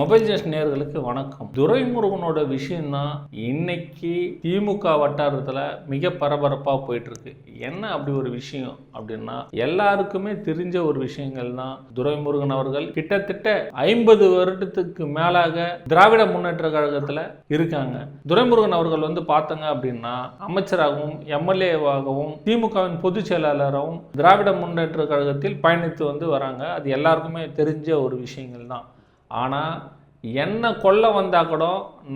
Mobile just நேர்களுக்கு வணக்கம். துரைமுருகனோட விஷயம்தான் இன்னைக்கு திமுக வட்டாரத்தில் மிக பரபரப்பாக போயிட்டு இருக்கு என்ன அப்படி ஒரு விஷயம் அப்படின்னா எல்லாருக்குமே தெரிஞ்ச ஒரு விஷயங்கள் தான் துரைமுருகன் அவர்கள் கிட்டத்தட்ட ஐம்பது வருடத்துக்கு மேலாக திராவிட முன்னேற்ற கழகத்தில் இருக்காங்க. துரைமுருகன் அவர்கள் வந்து பார்த்தாங்க அப்படின்னா அமைச்சராகவும் எம்எல்ஏவாகவும் திமுகவின் பொதுச் செயலாளராகவும் திராவிட முன்னேற்ற கழகத்தில் பயணித்து வந்து வராங்க. அது எல்லாருக்குமே தெரிஞ்ச ஒரு விஷயங்கள் தான் ஆனால் என்ன கொல்ல வந்தால் கூட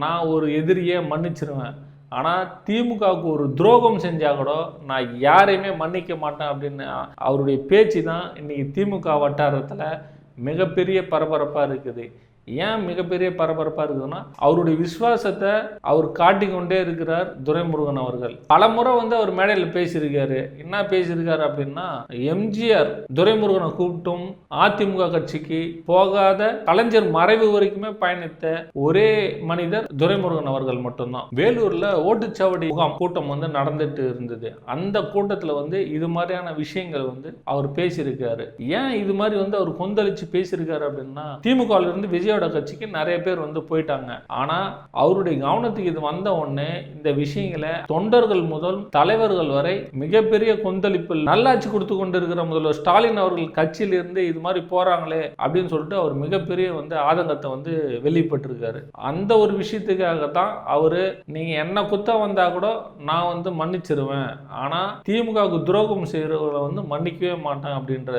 நான் ஒரு எதிரியை மன்னிச்சிருவேன். ஆனால் திமுகவுக்கு ஒரு துரோகம் செஞ்சால் கூட நான் யாரையுமே மன்னிக்க மாட்டேன் அப்படின்னு அவருடைய பேச்சு தான் இன்றைக்கி திமுக வட்டாரத்தில் மிகப்பெரிய பரபரப்பாக இருக்குது. ஏன் மிகப்பெரிய பரபரப்பாக இருக்குதுன்னா அவருடைய விசுவாசத்தை அவர் காட்டிக்கொண்டே இருக்கிறார் துரைமுருகன் அவர்கள். பல முறை வந்து அவர் மேடையில் பேசியிருக்காரு. என்ன பேசியிருக்காரு அப்படின்னா எம்ஜிஆர் துரைமுருகனை கூப்பிட்டும் அதிமுக கட்சிக்கு போகாத கலைஞர் மறைவு வரைக்குமே பயணித்த ஒரே மனிதர் துரைமுருகன் அவர்கள் மட்டும்தான். வேலூரில் ஓட்டுச்சாவடி முகாம் கூட்டம் வந்து நடந்துட்டு இருந்தது. அந்த கூட்டத்தில் வந்து இது மாதிரியான விஷயங்கள் வந்து அவர் பேசியிருக்காரு. ஏன் இது மாதிரி வந்து அவர் கொந்தளிச்சு பேசியிருக்காரு அப்படின்னா திமுகவிலிருந்து இருந்து விஜயோட கட்சிக்கு நிறைய பேர் வந்து போயிட்டாங்க. ஆனா அவருடைய கவனத்துக்கு இது வந்த உடனே இந்த விஷயங்களை தொண்டர்கள் முதல் தலைவர்கள் வரை மிகப்பெரிய கொந்தளிப்பில் நல்லாட்சி கொடுத்து கொண்டிருக்கிற முதல்வர் ஸ்டாலின் அவர்கள் கட்சியிலிருந்து இது மாதிரி போறாங்களே அப்படின்னு சொல்லிட்டு அவர் மிகப்பெரிய வந்து ஆதங்கத்தை வந்து வெளிப்பட்டிருக்காரு. அந்த ஒரு விஷயத்துக்காக தான் அவரு நீங்க என்ன குத்தம் வந்தா கூட நான் வந்து மன்னிச்சிருவேன். ஆனா திமுகவுக்கு துரோகம் செய்யறவங்களை வந்து மன்னிக்கவே மாட்டேன். அப்படின்ற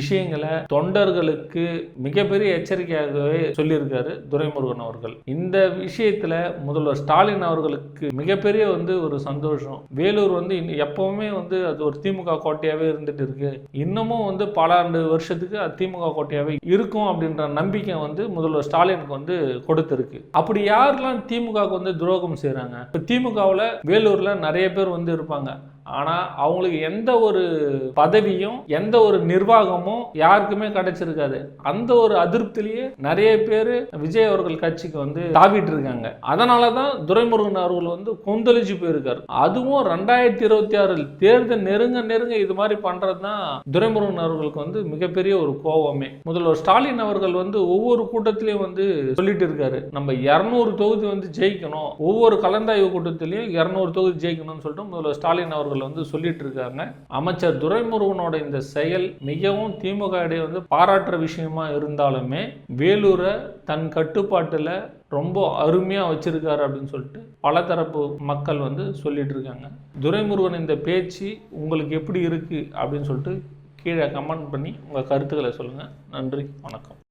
விஷயங்களை தொண்டர்களுக்கு மிகப்பெரிய எச்சரிக்கையாகவே சொல்லியிருக்காரு துரைமுருகன் அவர்கள். இந்த விஷயத்தில் முதல்வர் ஸ்டாலின் அவர்களுக்கு மிகப்பெரிய வந்து ஒரு சந்தோஷம். வேலூர் வந்து இன்னும் எப்பவுமே வந்து அது ஒரு திமுக கோட்டையாகவே இருந்துட்டு இருக்கு. இன்னமும் வந்து பல ஆண்டு வருஷத்துக்கு அது திமுக கோட்டையாகவே இருக்கும் அப்படின்ற நம்பிக்கை வந்து முதல்வர் ஸ்டாலினுக்கு வந்து கொடுத்துருக்கு. அப்படி யாரெல்லாம் திமுகவுக்கு வந்து துரோகம் செய்கிறாங்க இப்போ திமுகவில் வேலூரில் நிறைய பேர் வந்து இருப்பாங்க. ஆனால் அவங்களுக்கு எந்த ஒரு பதவியும் எந்த ஒரு நிர்வாகமும் யாருக்குமே கிடைச்சிருக்காது. அந்த ஒரு அதிருப்திலேயே நிறைய பேர் விஜய் அவர்கள் கட்சிக்கு வந்து தாவிட்டு இருக்காங்க அதனால தான் துரைமுருகன் அவர்கள் வந்து கொந்தளிச்சு போயிருக்காரு. அதுவும் ரெண்டாயிரத்தி இருபத்தி ஆறில் தேர்தல் நெருங்க நெருங்க இது மாதிரி பண்ணுறது தான் துரைமுருகன் அவர்களுக்கு வந்து மிகப்பெரிய ஒரு கோபமே முதல்வர் ஸ்டாலின் அவர்கள் வந்து ஒவ்வொரு கூட்டத்திலையும் வந்து சொல்லிட்டு இருக்காரு நம்ம இரநூறு தொகுதி வந்து ஜெயிக்கணும். ஒவ்வொரு கலந்தாய்வு கூட்டத்திலையும் இரநூறு தொகுதி ஜெயிக்கணும்னு சொல்லிட்டு முதல்வர் ஸ்டாலின் அவர்கள் வந்து சொல்லிட்டு இருக்காங்க அமைச்சர் துரைமுருகனோட இந்த செயல் மிகவும் திமுக இடையே வந்து பாராட்டுற விஷயமா இருந்தாலுமே வேலூரை தன் கட்டுப்பாட்டில் ரொம்ப அருமையாக வச்சிருக்காரு அப்படின்னு சொல்லிட்டு பல தரப்பு மக்கள் வந்து சொல்லிட்டு இருக்காங்க துரைமுருகன் இந்த பேச்சு உங்களுக்கு எப்படி இருக்கு அப்படின்னு சொல்லிட்டு கீழே கமெண்ட் பண்ணி உங்கள் கருத்துக்களை சொல்லுங்கள் நன்றி வணக்கம்.